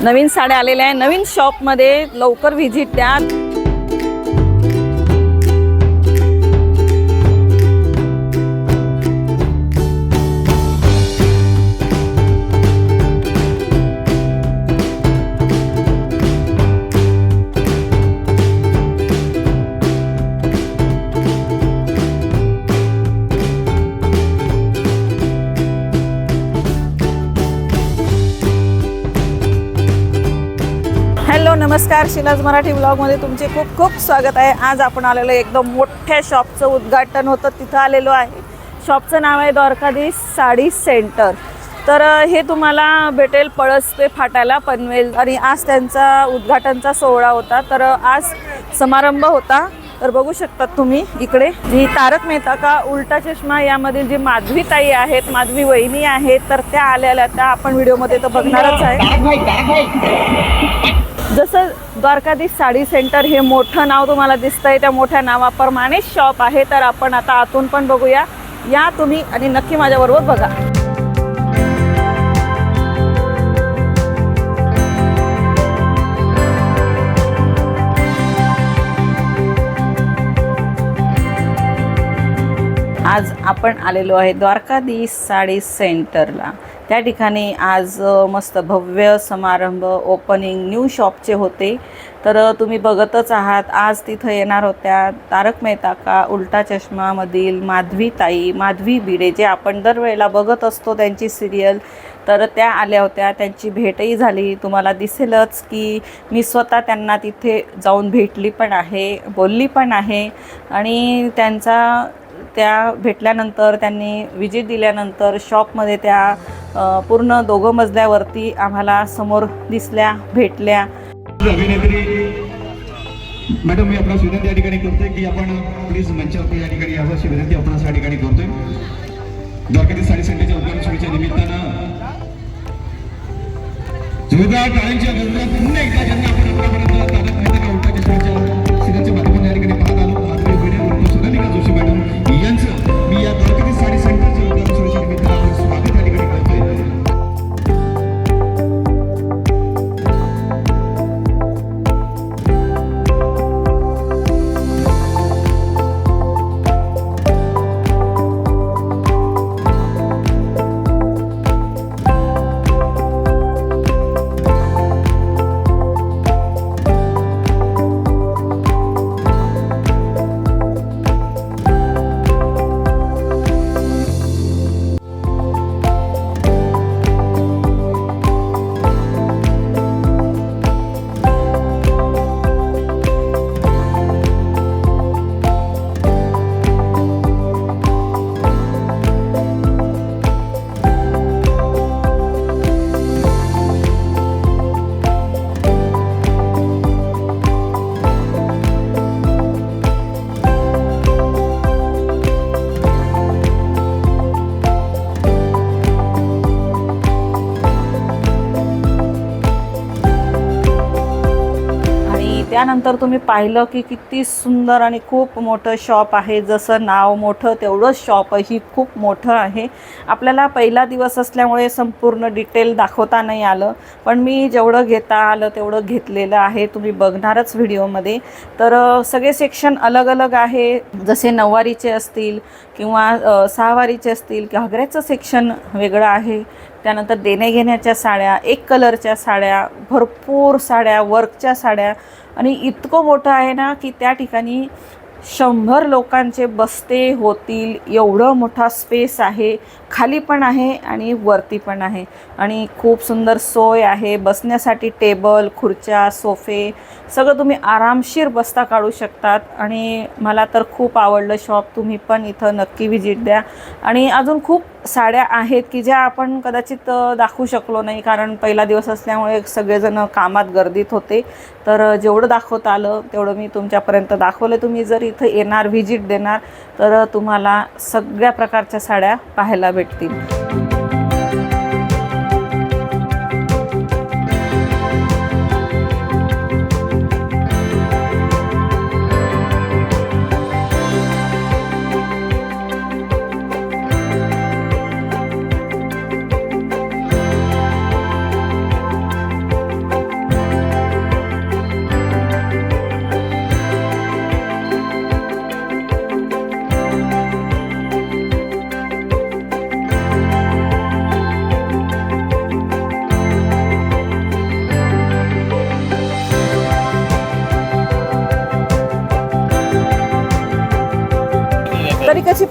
नवीन साड्या आलेल्या आहे नवीन शॉपमध्ये लवकर व्हिजिट द्या. नमस्कार शिलाज मराठी ब्लॉगमध्ये तुमचे खूप खूप स्वागत आहे. आज आपण आलेलो एकदम मोठ्या शॉपचं उद्घाटन होतं. तिथं आलेलो आहे. शॉपचं नाव आहे द्वारकाधीश साडी सेंटर तर हे तुम्हाला भेटेल पळसपे फाटाला पनवेल आणि आज त्यांचा उद्घाटनचा सोहळा होता. तर आज समारंभ होता. तर बघू शकतात तुम्ही इकडे. जी तारक मेहता का उलटा चष्मा यामधील जी माधवी ताई आहेत माधवी वहिनी आहेत तर त्या आलेल्या त्या आपण व्हिडिओमध्ये तर बघणारच आहे. जसं द्वारकाधीश साडी सेंटर हे मोठं नाव तुम्हाला दिसतंय त्या मोठ्या नावाप्रमाणेच शॉप आहे तर आपण आता आतून पण बघूया. या तुम्ही आणि नक्की माझ्याबरोबर बघा. आज आपण आलेलो आहे द्वारकाधीश साडी सेंटरला. त्या ठिकाणी आज मस्त भव्य समारंभ ओपनिंग न्यू शॉपचे होते. तर तुम्ही बघतच आहात आज तिथं येणार होत्या तारक मेहता का उलटा चष्मामधील माधवी ताई माधवी बिडे जे आपण दरवेळेला बघत असतो त्यांची सिरियल तर त्या आल्या होत्या त्यांची भेटही झाली. तुम्हाला दिसेलच की मी स्वतः त्यांना तिथे जाऊन भेटली पण आहे बोलली पण आहे. आणि त्यांचा त्या भेटल्यानंतर त्यांनी विजिट दिल्यानंतर शॉपमध्ये त्या पूर्ण दोघं मजल्यावरती आम्हाला समोर दिसल्या भेटल्या. अभिनेत्री मॅडम मी आपणास विनंती या ठिकाणी करतोय की आपण प्लीज मंचावरती या ठिकाणी यावं अशी विनंती आपणास या ठिकाणी करतोय. द्वारकाधी साडी संडेच्या उद्घाटन सोहळ्याच्या निमित्तानं जोरदार टाळ्यांच्या गजरात पुन्हा एकदा ज्यांना आपण आपल्यापर्यंत तारक मेहता का उलटा त्यानंतर तुम्ही पाहिलं की किती सुंदर आणि खूप मोठं शॉप आहे. जसं नाव मोठं तेवढंच शॉपही खूप मोठं आहे. आपल्याला पहिला दिवस असल्यामुळे संपूर्ण डिटेल दाखवता नाही आलं. पण मी जेवढं घेता आलं तेवढं घेतलेलं आहे. तुम्ही बघणारच व्हिडिओमध्ये. तर सगळे सेक्शन अलग अलग आहे. जसे नऊवारीचे असतील किंवा सहावारीचे असतील घागऱ्याचं सेक्शन वेगळं आहे. त्यानंतर देण्याघेण्याच्या साड्या एक कलरच्या साड्या भरपूर साड्या वर्कच्या साड्या. आणि इतकं मोठं आहे ना की त्या ठिकाणी शंभर लोकांचे बसते होतील एवढं मोठा स्पेस आहे. खाली पण आहे आणि वरती पण आहे. आणि खूप सुंदर सोय आहे. बसण्यासाठी टेबल खुर्च्या सोफे सगळं तुम्ही आरामशीर बसता काढू शकतात. आणि मला तर खूप आवडलं शॉप. तुम्ही पण इथं नक्की व्हिजिट द्या. आणि अजून खूप साड्या आहेत की ज्या आपण कदाचित दाखवू शकलो नाही. कारण पहिला दिवस असल्यामुळे सगळेजण कामात गर्दीत होते. तर जेवढं दाखवता आलं तेवढं मी तुमच्यापर्यंत दाखवलं. तुम्ही जर इथं येणार व्हिजिट देणार तर तुम्हाला सगळ्या प्रकारच्या साड्या पाहायला भेटतील.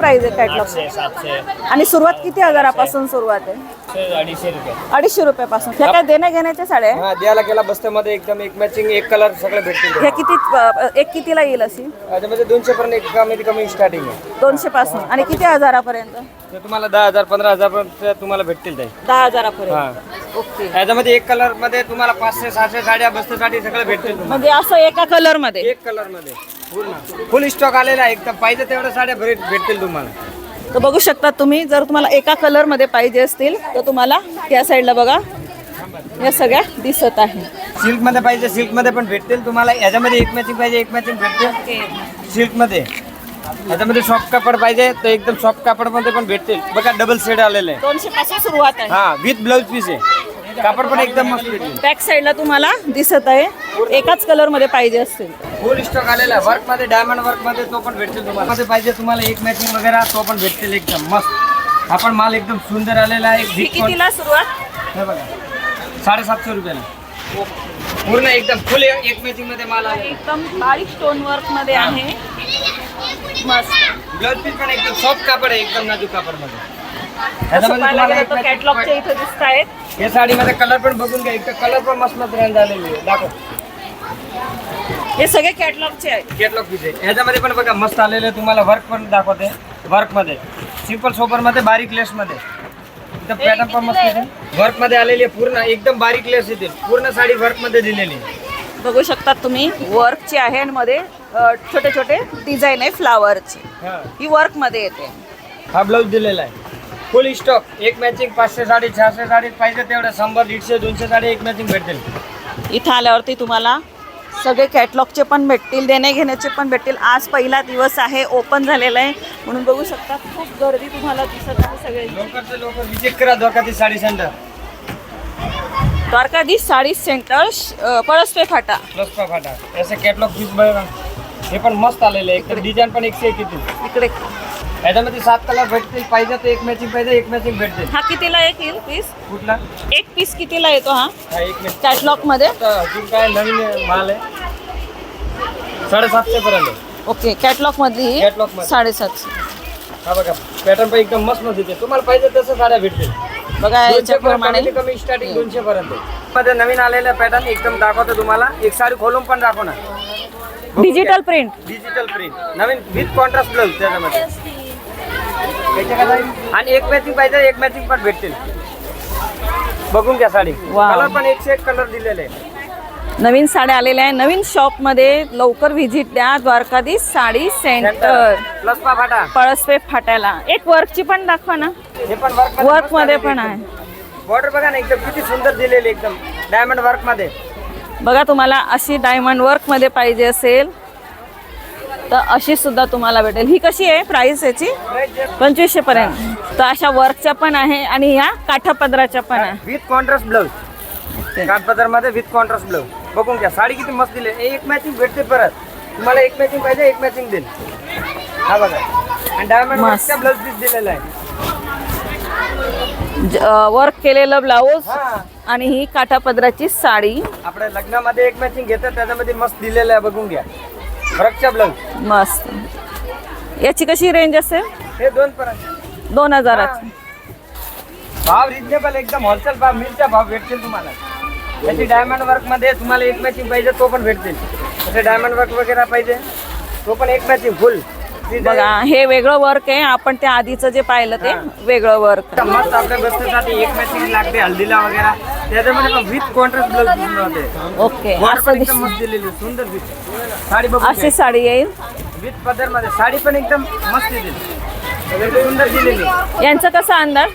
प्राइस आहे कॅटलॉग सातशे. आणि सुरुवात किती हजारापासून सुरुवात आहे? अडीचशे रुपये. अडीचशे रुपयापासून. ह्या काय देण्या घेण्याच्या साड्या आहे हा द्यायला गेला बस्त्यामध्ये एकदम एक मॅचिंग एक कलर सगळे भेटतील ह्या किती अ, एक कितीला येईल अशी? त्याच्यामध्ये दोनशे पर्यंत एक कमी कमी स्टार्टिंग आहे. दोनशे पासून आणि किती हजारापर्यंत? तर तुम्हाला दहा हजार पंधरा हजार पर्यंत तुम्हाला भेटतील ते दहा हजारापर्यंत. ओके. त्याच्यामध्ये एक कलरमध्ये तुम्हाला पाचशे सहाशे साड्या बस्त्यासाठी सगळे भेटतील तुम्हाला. म्हणजे असं एका कलरमध्ये? एक कलरमध्ये. फुल स्टॉक आलेला आहे. एकदम पाहिजे तेवढ्या साड्या भेट भेटतील तुम्हाला. तर बघू शकता तुम्ही जर तुम्हाला एका कलरमध्ये पाहिजे असतील तर तुम्हाला या साईडला बघा. या सगळ्या दिसत आहे. सिल्कमध्ये पाहिजे सिल्कमध्ये पण भेटतील तुम्हाला. याच्यामध्ये एक मॅचिंग पाहिजे एक मॅचिंग भेटतील सिल्कमध्ये याच्यामध्ये सॉफ्ट कापड पाहिजे तर एकदम सॉफ्ट कापडमध्ये पण भेटतील. बघा डबल सेड आलेलं आहे. दोनशे पासून सुरुवात आहे. हा विथ ब्लाउज पीस आहे. कापड पण एकदम मस्त भेटेल बॅक साईडला तुम्हाला दिसत आहे. एकाच कलरमध्ये पाहिजे असतील. फुल स्टॉक आलेला आहे. वर्कमध्ये डायमंड वर्कमध्ये तो पण भेटतील तुम्हाला. मध्ये पाहिजे तुम्हाला एक मॅचिंग वगैरे तो पण भेटतील एकदम मस्त. आपण माल एकदम सुंदर आलेला आहे. ही कितीला सुरुवात? हे बघा. साडेसातशे रुपयाला. पूर्ण एकदम फुल एक मॅचिंगमध्ये माल आहे. एकदम बारीक स्टोन वर्कमध्ये आहे. मस्त. ब्लाउज पीस पण एकदम सॉफ्ट कापड आहे एकदम नाजूक कापडमध्ये कॅटलॉगच्या इथे दिसत आहेत. या साडीमध्ये कलर पण बघून घ्या. एक कलर पण मस्त मस्त रेंज आलेली आहे. दाखव. हे सगळे कॅटलॉगचे आहेत. कॅटलॉग पीस आहे ह्याच्यामध्ये पण बघा मस्त आलेले तुम्हाला वर्क पण दाखवते. वर्कमध्ये. सिंपल सोपरमध्ये बारीक लेस मध्ये. इथं पॅटर्न पण मस्त येते वर्कमध्ये आलेली आहे पूर्ण एकदम बारीक लेस येते पूर्ण साडी वर्कमध्ये दिलेली आहे. बघू शकतात तुम्ही वर्कची आहे आणि मध्ये छोटे छोटे डिझाईन आहे फ्लावरची हा. ही वर्कमध्ये येते. हा ब्लाऊज दिलेला आहे. फुल स्टॉक एक मॅचिंग पाचशे साडी चारशे साडी पाहिजे तेवढं. शंभर दीडशे दोनशे साडी एक मॅचिंग भेटेल इथं आल्यावरती तुम्हाला सगळे कॅटलॉगचे पण भेटतील देणे घेण्याचे पण भेटतील. आज पहिला दिवस आहे ओपन झालेला आहे. म्हणून बघू शकता खूप गर्दी तुम्हाला दिसत आहे सगळे विजिट करा द्वारकाधी साडी सेंटर द्वारकाधीश साडी सेंटर अ, पळसपे फाटा. प्लस का फाटा ऐसे कॅटलॉग पीस हे पण मस्त आलेले आहे. डिझाईन पण एकशे एक इकडे. याच्यामध्ये सात कलर भेटतील पाहिजे तर एक मॅचिंग पाहिजे एक मॅचिंग भेटतील. हा कितीला एक येईल पीस कुठला? एक पीस कितीला येतो हा? हा एक मॅचिंग कॅटलॉगमध्ये? अजून काय नवीन माल आहे? साडेसातशे पर्यंत. ओके कॅटलॉग मधली Catalog मध्ये. साडेसातशे. हा बघा पॅटर्न पण एकदम मस्त मस्त येते तुम्हाला पाहिजे तसं साड्या भेटतील. बघा दोनशे याच्याप्रमाणे पर्यंत कमी स्टार्टिंग दोनशे पर्यंत. मध्ये नवीन आलेलं पॅटर्न एकदम दाखवतो तुम्हाला. एक साडी खोलून पण दाखवणार. डिजिटल प्रिंट डिजिटल प्रिंट नवीन विथ कॉन्ट्रास्ट ब्लाऊज त्याच्यामध्ये. आणि एक मॅचिंग पाहिजे एक मॅचिंग पण भेटतील. बघून घ्या साडी. कलर पण एकशे एक कलर दिलेले आहे. नवीन साड्या आलेल्या आहे. नवीन शॉपमध्ये लवकर व्हिजिट द्या द्वारकाधीश साडी सेंटर प्लस पा फाटा. पळसपे फाट्याला. एक वर्कची पण दाखवा ना. हे पण वर्क वर्कमध्ये पण आहे. बॉर्डर बघा ना एकदम किती सुंदर दिलेली एकदम. डायमंड वर्कमध्ये. बघा तुम्हाला अशी डायमंड वर्कमध्ये पाहिजे असेल. तर अशी सुद्धा तुम्हाला भेटेल. ही कशी आहे प्राइस याची? पंचवीसशे पर्यंत. तर अशा वर्कच्या पण आहे आणि ह्या काठापदराच्या पण आहे. विथ कॉन्ट्रास्ट ब्लाऊज काठपदरमध्ये विथ कॉन्ट्रास्ट ब्लाऊज बघून घ्या. साडी किती मस्त दिली. एक मॅचिंग भेटते परत. तुम्हाला एक मॅचिंग पाहिजे एक मॅचिंग देईल. हा बघा. आणि डायमंड ब्लाऊज पीस दिलेला आहे. वर्क केलेलं ब्लाऊज आणि ही काठापदराची साडी. आपल्या लग्नामध्ये एक मॅचिंग घेतात त्याच्यामध्ये मस्त दिलेलं आहे. बघून घ्या. वर्कचा ब्लाऊज मस्त. याची कशी रेंज असेल? हे दोन पर्यंत. दोन हजाराची भाव रिजनेबल एकदम होलसेल भाव मिलचा भाव भेटतील तुम्हाला. त्याची डायमंड वर्कमध्ये तुम्हाला एक मॅचिंग पाहिजे तो पण भेटतील. तसे डायमंड वर्क वगैरे पाहिजे तो पण एक मॅचिंग फुल बघा हे वेगळं वर्क आहे. आपण त्या आधीचं जे पाहिलं ते वेगळं वर्क आपल्या एक मॅचिंग लागते हल्दीला वगैरे. त्याच्यामध्ये विथ कॉन्ट्रास्ट ओके असं दिलेली सुंदर साडी अशी साडी येईल. विथ पदरमध्ये साडी पण एकदम मस्त एकदम सुंदर दिलेली. यांचं कसा अंदाज?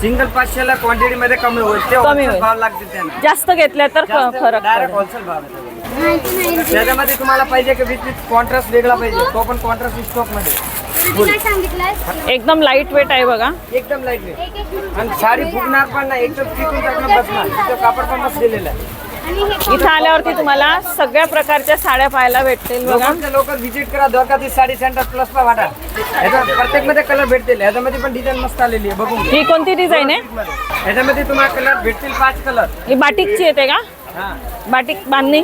सिंगल पाचशेला क्वांटिटी मध्ये कमी होईल. कमी होईल. जास्त घेतल्या तर फरक डायरेक्ट होलसेल भाव त्याच्यामध्ये. तुम्हाला पाहिजे की विथ विथ कॉन्ट्रास्ट वेगळा पाहिजे. तो पण कॉन्ट्रास्ट स्टॉकमध्ये. एकदम लाइट वेट आहे बघा. एकदम लाइट वेट आणि साडी फुगणार पण नाही एकदम टिकून टाकणं बसणार तिथं कापड पण मस्त दिलेलं आहे. आणि हे इथं आल्यावरती तुम्हाला सगळ्या प्रकारच्या साड्या पाहायला भेटतील बघा. लोकांच्या लोक व्हिजिट करा द्वारकाधी साडी सेंटर प्लस पा वाटा. ह्याचा प्रत्येकमध्ये कलर भेटतील. ह्याच्यामध्ये पण डिझाईन मस्त आलेली आहे बघून घ्या. ही कोणती डिझाईन आहे? ह्याच्यामध्ये तुम्हाला कलर भेटतील पाच कलर ही बाटिकची येते का? हा. बाटिक बांधणी?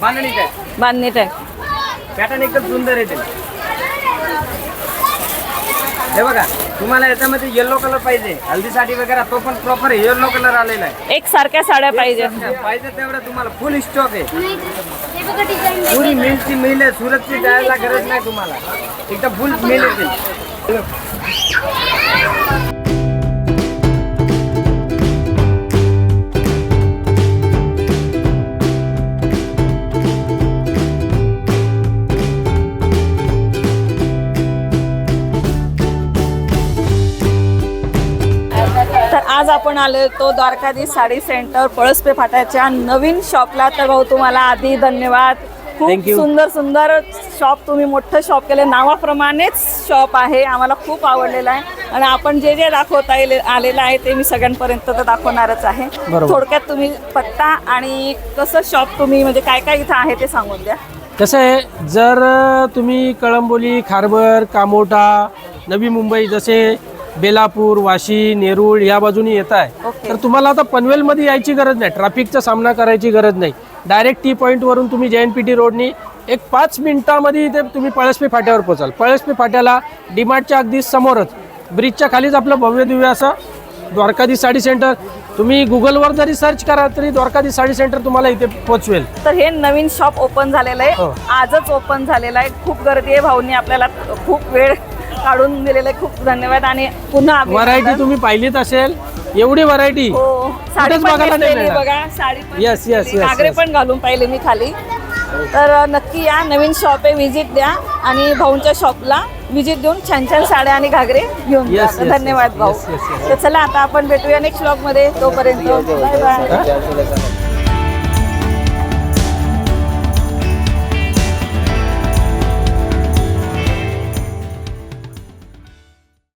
बांधणी काय? बांधणी टाईप पॅटर्न एकदम सुंदर येते हे बघा तुम्हाला याच्यामध्ये येल्लो कलर पाहिजे. हल्दीसाठी वगैरे तो पण प्रॉपर येल्लो कलर आलेला आहे. एक सारख्या साड्या पाहिजेत पाहिजे. तेवढं तुम्हाला फुल स्टॉक आहे. नाही हे बघा डिझाईन पुरी मिलची मिल आहे सुरतची जायला गरज नाही तुम्हाला. एकदम फुल मिल येते. आज आपण आलो तो द्वारकाधीश साडी सेंटर पळसपे फाट्याच्या नवीन शॉपला तर भाऊ तुम्हाला आधी धन्यवाद. खूप you. सुंदर सुंदर शॉप तुम्ही मोठं शॉप केलं. नावाप्रमाणेच शॉप आहे. आम्हाला खूप आवडलेलं आहे. आणि आपण जे जे दाखवता येईल आलेलं आहे ते मी सगळ्यांपर्यंत तर दाखवणारच आहे. बरोबर. थोडक्यात तुम्ही पत्ता आणि कसं शॉप तुम्ही म्हणजे काय काय इथं आहे ते सांगून द्या. कसं आहे जर तुम्ही कळंबोली खारबर कामोठा नवी मुंबई जसे बेलापूर वाशी नेरूळ या बाजूनी येत आहे. तर तुम्हाला आता पनवेलमध्ये यायची गरज नाही ट्रॅफिकचा सामना करायची गरज नाही. डायरेक्ट टी पॉईंटवरून तुम्ही जे एन पी टी रोडनी एक पाच मिनिटामध्ये इथे तुम्ही पळसपे फाट्यावर पोचाल पळसपे फाट्याला डीमार्टच्या अगदी समोरच ब्रिजच्या खालीच आपलं भव्य दिव्य असं द्वारकाधीश साडी सेंटर तुम्ही गुगलवर जरी सर्च करा तरी द्वारकाधीश साडी सेंटर तुम्हाला इथे पोचवेल तर हे नवीन शॉप ओपन झालेलं आहे. हो. आजच ओपन झालेलं आहे. खूप गर्दी आहे भाऊनी आपल्याला खूप वेळ काढून दिलेला आहे खूप धन्यवाद आणि पुन्हा. व्हरायटी तुम्ही पाहिलीत असेल एवढी व्हरायटी हो साडी. बघा साडी नेसलेली. yes, घागरे. पण घालून पाहिले मी खाली तर नक्की या नवीन शॉप आहे विजिट द्या आणि भाऊंच्या शॉपला विजिट देऊन छान छान साड्या आणि घागरे घेऊन Yes, yes, धन्यवाद भाऊ yes, yes, yes. तर चला आता आपण भेटूया नेक्स्ट ब्लॉगमध्ये तोपर्यंत बाय बाय?